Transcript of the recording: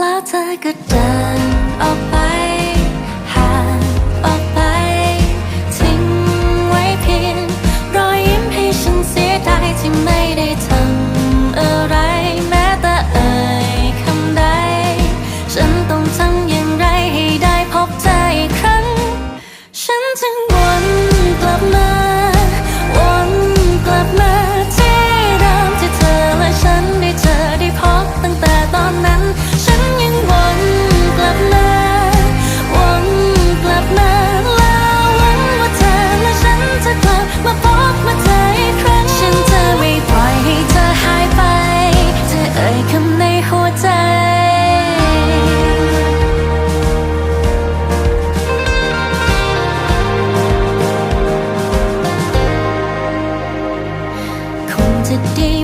แล้วเธอก็เดินออกไปห่างออกไป ทิ้งไว้เพียงรอยยิ้มให้ฉันเสียดายที่ไม่ได้ทำอะไร แม้แต่เอ่ยคำใด ฉันต้องทำอย่างไรให้ได้พบเธออีกครั้ง ฉันจึง today